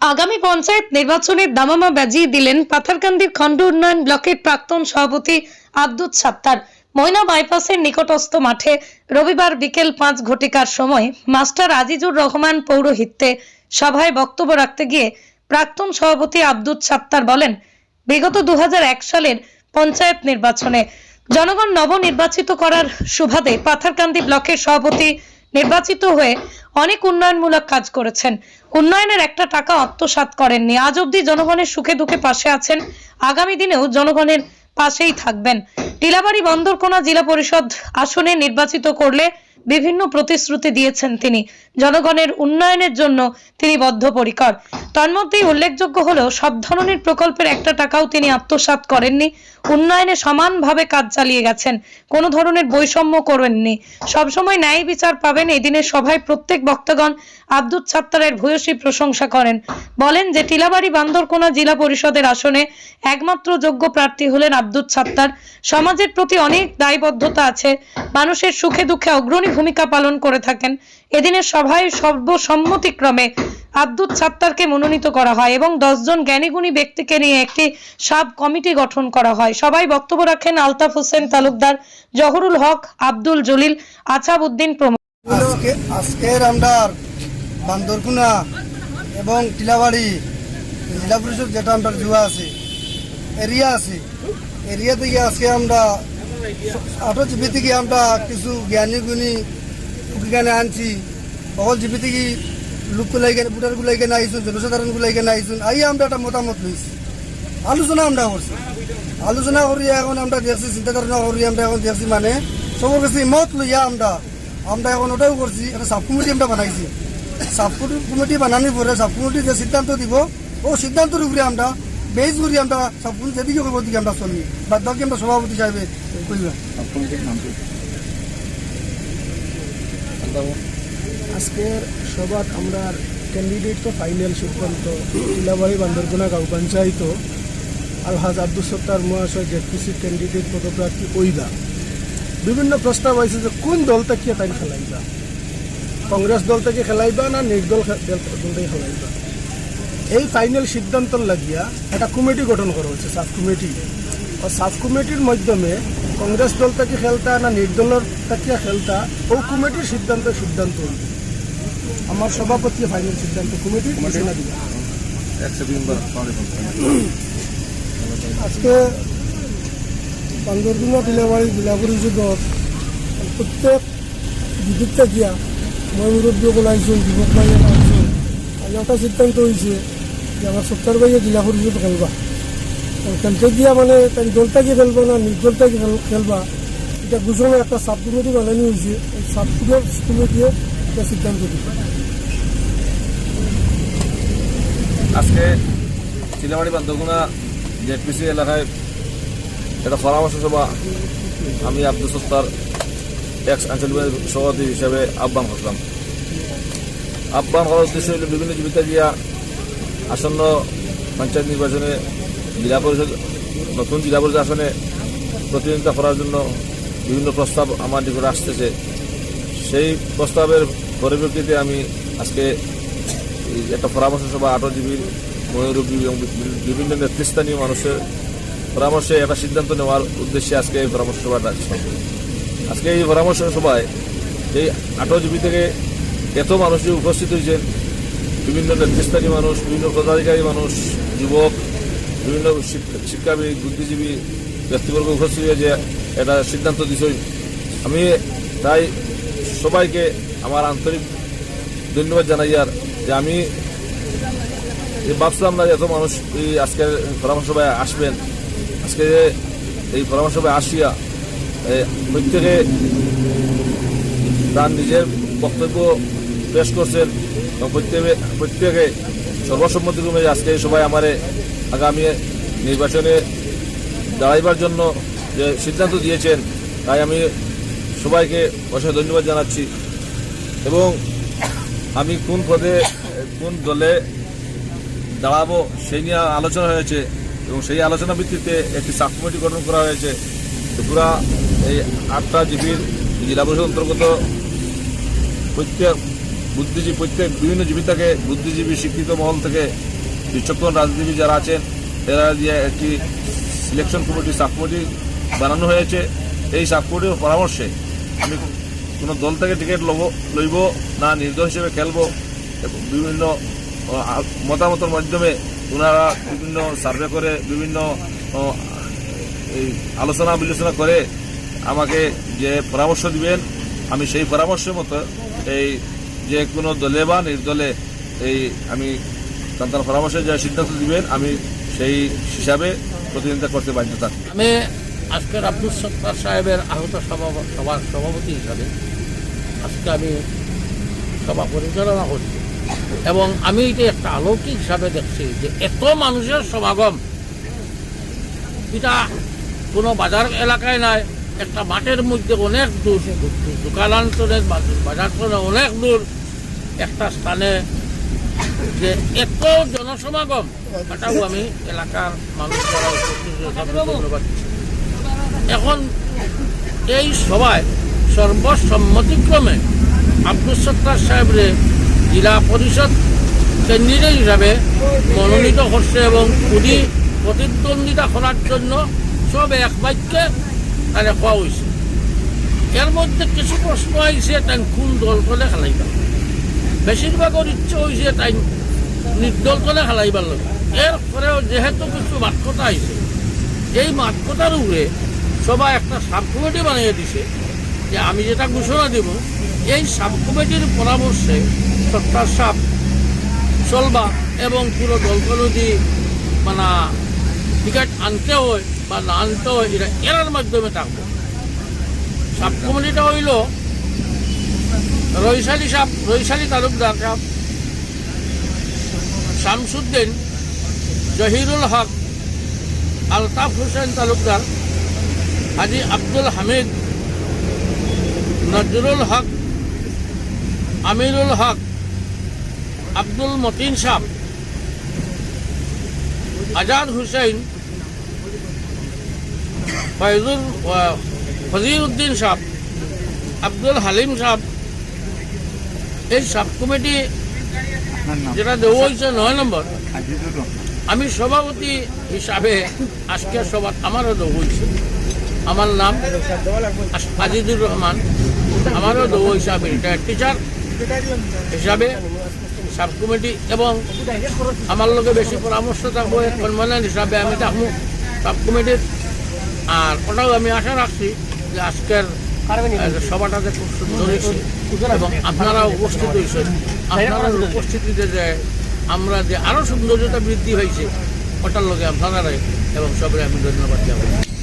আগামী পঞ্চায়েত নির্বাচনের দামামা বাজিয়ে দিলেন পাথারকান্দির খণ্ড উন্নয়ন ব্লকের প্রাক্তন সভাপতি আব্দুল সাত্তার। ময়না বাইপাসের নিকটস্থ মাঠে রবিবার বিকেল পাঁচ ঘটিকার সময় মাস্টার আজিজুর রহমান পৌরোহিত্যে সভায় বক্তব্য রাখতে গিয়ে প্রাক্তন সভাপতি আব্দুল সাত্তার বলেন, বিগত দু হাজার এক সালের পঞ্চায়েত নির্বাচনে জনগণ নবনির্বাচিত করার সুবাদে পাথারকান্দি ব্লকের সভাপতি নির্বাচিত হয়ে অনেক উন্নয়নমূলক কাজ করেছেন। উন্নয়নের একটা টাকা আত্মসাত করেননি। আজ অব্দি জনগণের সুখে দুঃখে পাশে আছেন। আগামী দিনেও জনগণের পাশেই থাকবেন। টিলাবাড়ি বন্দরকোনা জেলা পরিষদ আসনে নির্বাচিত করলে বিভিন্ন প্রতিশ্রুতি দিয়েছেন তিনি। জনগণের উন্নয়নের জন্য তিনি বদ্ধপরিকর। তন্মধ্যেই উল্লেখযোগ্য হলেও সব ধরনের প্রকল্পের একটা টাকাও তিনি আত্মসাৎ করেননি। উন্নয়নে সমানভাবে কাজ চালিয়ে গেছেন। কোনো ধরনের বৈষম্য করেননি। সবসময় ন্যায় বিচার পাবেন এই দিনের সভায় প্রত্যেক বক্তাগণ। আব্দুল ছাত্তারের ভূয়সী প্রশংসা করেন। বলেন যে, টিলাবাড়ি বান্দরকোনা জেলা পরিষদের আসনে একমাত্র যোগ্য প্রার্থী হলেন আব্দুল ছাত্তার। সমাজের প্রতি অনেক দায়বদ্ধতা আছে। মানুষের সুখে দুঃখে অগ্রণী ভূমিকা পালন করে থাকেন। এদিনের সভায় সর্বসম্মতিক্রমে আব্দুল ছাত্তারকে মনোনীত করা হয় এবং দশজন জ্ঞানীগুণী ব্যক্তিকে নিয়ে একটি সাব কমিটি গঠন করা হয়। সবাই বক্তব্য রাখেন আলতাফ হোসেন তালুকদার, জহরুল হক, আব্দুল জলিল, আছাব উদ্দিন প্রমুখ। আজকের আমরা বান্দরকুনা এবং টিলাবাড়ি, জেলা পরিষদ যেটা আমরা জুয়া আছে, এরিয়া আছে, এরিয়া থেকে আজকে আমরা আটো জিপি থেকে আমরা কিছু জ্ঞানী গুণী উকিগানে আনছি। জিপি থেকে লোক গুলাই কেন ভোটার গুলাই কেন আইসুন, জনসাধারণ গুলাই আইসুন আই আমরা একটা মতামত লইছি। আলোচনা আমরা করছি। আলোচনা করি, এখন আমরা দেখছি, চিন্তা ধারণা করি, আমরা এখন দেখছি মানে সবার কাছে মত লইয়া আমরা আমরা এখন ওটাও করছি একটা সাব কমিটি আমরা বানাইছি। সাব কমিটি বানানোর পরে সাব কমিটি যে সিদ্ধান্ত দিব, ও সিদ্ধান্তের উপরে আমরা বেস করি আমরা, সাব যেদিকে করব, ওদিকে আমরা চলি বাদ বাকি আমরা সভাপতি সাহেবে করিবা আজকের সভাত আমরা ক্যান্ডিডেট তো ফাইনাল সিদ্ধান্ত। ইলাবাড়ি বান্দরগোনা গাঁও পঞ্চায়েত। আলহাজ আব্দুল সত্তার মহাশয় জেপিসি ক্যান্ডিডেট পদপ্রার্থী ওইলা বিভিন্ন প্রস্তাব আছে যে কোন দল থেকে তাই খেলাইবা? কংগ্রেস দল থেকে খেলাইবা না নির্দল দল থেকে খেলাইবা? এই ফাইনাল সিদ্ধান্ত লাগিয়া একটা কমিটি গঠন করা হয়েছে, সাব কমিটি। ও সাব কমিটির মাধ্যমে কংগ্রেস দল থেকে খেলতা না নির্দলের থেকে খেলতা, ও কমিটির সিদ্ধান্ত সিদ্ধান্ত। আমার সভাপতি ফাইনাল সিদ্ধান্ত, কমিটি ঘোষণা দিবে আজকে বান্দরগুনা টিলাবাড়ি জেলা পরিষদত প্রত্যেক বিদ্যুৎ দিয়া মই মুরব্বী ওলাইছোঁ যুৱক ভাইয়ে আইছোঁ আৰু এটা সিদ্ধান্ত হৈছে যে আমাৰ সত্তৰ ভাইয়ে জিলা পৰিষদ খেলবা। খেলতে দিয়া মানে তাই দল থাকি খেলবা না নির্দল থাকি খেল- খেলবা? এটা ঘোষণা একটা সাব কমিটি বানানো হয়েছে। এই সাব কমিটিয়ে এটা সিদ্ধান্ত দিবে। আজকে চিলাবাড়ি বান্দরগুনা জেডপিসি এলাকায় একটা পরামর্শ সভা আমি আব্দুল সত্তার এক্স আঞ্চলিক সভাপতি হিসাবে আহ্বান করলাম। আহ্বান করার উদ্দেশ্য হল বিভিন্ন জীবিকা গিয়া আসন্ন পঞ্চায়েত নির্বাচনে জেলা পরিষদ, নতুন জেলা পরিষদ আসনে প্রতিদ্বন্দ্বিতা করার জন্য বিভিন্ন প্রস্তাব আমার নিকটে আসতেছে সেই প্রস্তাবের পরিপ্রেক্ষিতে আমি আজকে একটা পরামর্শ সভা আটজীবীর ময়ূরবী এবং বিভিন্ন নেতৃস্থানীয় মানুষের পরামর্শে একটা সিদ্ধান্ত নেওয়ার উদ্দেশ্যে আজকে এই পরামর্শ সভাটা ছিল। আজকে এই পরামর্শ সভায় এই আটজীবী থেকে এত মানুষ যে উপস্থিত হয়েছেন বিভিন্ন নেতৃস্থানীয় মানুষ, বিভিন্ন পদাধিকারী মানুষ, যুবক, বিভিন্ন শিক- শিক্ষাবিদ, বুদ্ধিজীবী, ব্যক্তিবর্গ উপস্থিত হয়ে যে এটা সিদ্ধান্ত দিছে। আমি তাই সবাইকে আমার আন্তরিক ধন্যবাদ জানাই আর যে আমি ভাবছিলাম না যে এত মানুষ এই আজকের পরামর্শ সভায় আসবেন। আজকে এই পরামর্শ সভায় আসিয়া প্রত্যেকে তার নিজের বক্তব্য পেশ করছেন। এবং প্রত্যেকে প্রত্যেকে সর্বসম্মতিক্রমে আজকে সবাই আমার আগামী নির্বাচনে দাঁড়াইবার জন্য যে সিদ্ধান্ত দিয়েছেন, তাই আমি সবাইকে অসংখ্য ধন্যবাদ জানাচ্ছি। এবং আমি কোন পদে, কোন দলে দাঁড়াবো সেই নিয়ে আলোচনা হয়েছে এবং সেই আলোচনা ভিত্তিতে একটি সাব কমিটি গঠন করা হয়েছে। ত্রিপুরা এই আটটা জিপির জেলা পরিষদ অন্তর্গত প্রত্যেক বুদ্ধিজীবী, প্রত্যেক বিভিন্ন জীবিতাকে বুদ্ধিজীবী, শিক্ষিত মহল থেকে বিচক্ষণ রাজনীতিবিদ যারা আছেন এরা দিয়ে একটি সিলেকশন কমিটি সাব কমিটি বানানো হয়েছে। এই সাব কমিটির পরামর্শে আমি কোনো দল থেকে টিকিট লব, লইব না নির্দল হিসেবে খেলব। বিভিন্ন মতামতের মাধ্যমে ওনারা বিভিন্ন সার্ভে করে, বিভিন্ন এই আলোচনা বিলোচনা করে আমাকে যে পরামর্শ দিবেন, আমি সেই পরামর্শের মতো এই যে কোনো দলে বা নির্দলে এই আমি তার পরামর্শে যা সিদ্ধান্ত দিবেন, আমি সেই হিসাবে প্রতিনিধিত্ব করতে বাধ্য থাকব। আমি আজকের আব্দুল সত্তার সাহেবের আহত সভা- সভার সভাপতি হিসাবে আজকে আমি সভা পরিচালনা করছি। এবং আমি এটা একটা অলৌকিক হিসাবে দেখছি যে এত মানুষের সমাগম, এটা কোনো বাজার এলাকায় নাই একটা মাঠের মধ্যে অনেক দূর দোকানান্তরের বাজার অনেক দূর। একটা স্থানে যে এত জনসমাগম এটাও আমি এলাকার মানুষ ধন্যবাদ। এখন এই সভায় সর্বসম্মতিক্রমে আব্দুল সত্তার সাহেবরে জেলা পরিষদ ক্যান্ডিডেট হিসাবে মনোনীত করছে এবং উনি প্রতিদ্বন্দ্বিতা করার জন্য সব এক বাক্যে তারে কোয়া হয়েছে এর মধ্যে কিছু প্রশ্ন আইছে তাই কোন দল করে খেলাইবা বেশিরভাগের ইচ্ছে হয়েছে তাই নির্দল করে খেলাইবার লাগে এরপরেও যেহেতু কিছু মাতকতা আইছে এই মাতকতার উপরে সবাই একটা সাব কমিটি বানিয়ে দিছে, যে আমি যেটা ঘোষণা দেব, এই সাব কমিটির পরামর্শে সত্তার সাপ চলবা এবং পুরো দলকে যদি মানে টিকিট আনতে হয় বা হয় এটা এরার মাধ্যমে থাকব। সাব কমিটিটা হইল রৈশালী সাপ রৈশালী তালুকদার সাপ। শামসুদ্দিন, জহিরুল হক, আলতাফ হোসেন তালুকদার, হাজি আব্দুল হামিদ, নজরুল হক, আমিরুল হক, আব্দুল মতিন সাহ আজাদ হুসেন ফয়জুল ফজির উদ্দিন সাহ আব্দুল হালিম সাহ এই সাব কমিটি যেটা দেওয়া হয়েছে নয় নম্বর। আমি সভাপতি হিসাবে আজকে সভা আমারও দেওয়া হয়েছে। আমার নাম আজিজুর রহমান। আমারও দেওয়া আমি রিটায়ার্ড টিচার হিসাবে সাব কমিটি এবং আমার লগে বেশি পরামর্শ থাকব কনভেনার হিসাবে আমি থাকব সাব কমিটির। আর ওটাও আমি আশা রাখছি যে আজকের সভাটাতে খুব সুন্দর হয়েছে। এবং আপনারা উপস্থিত হয়েছেন। আপনারা উপস্থিতিতে যে আমরা যে আরও সৌন্দর্যতা বৃদ্ধি হয়েছে ওটার লোকে আপনারা এবং সবাই আমি ধন্যবাদ জানাই।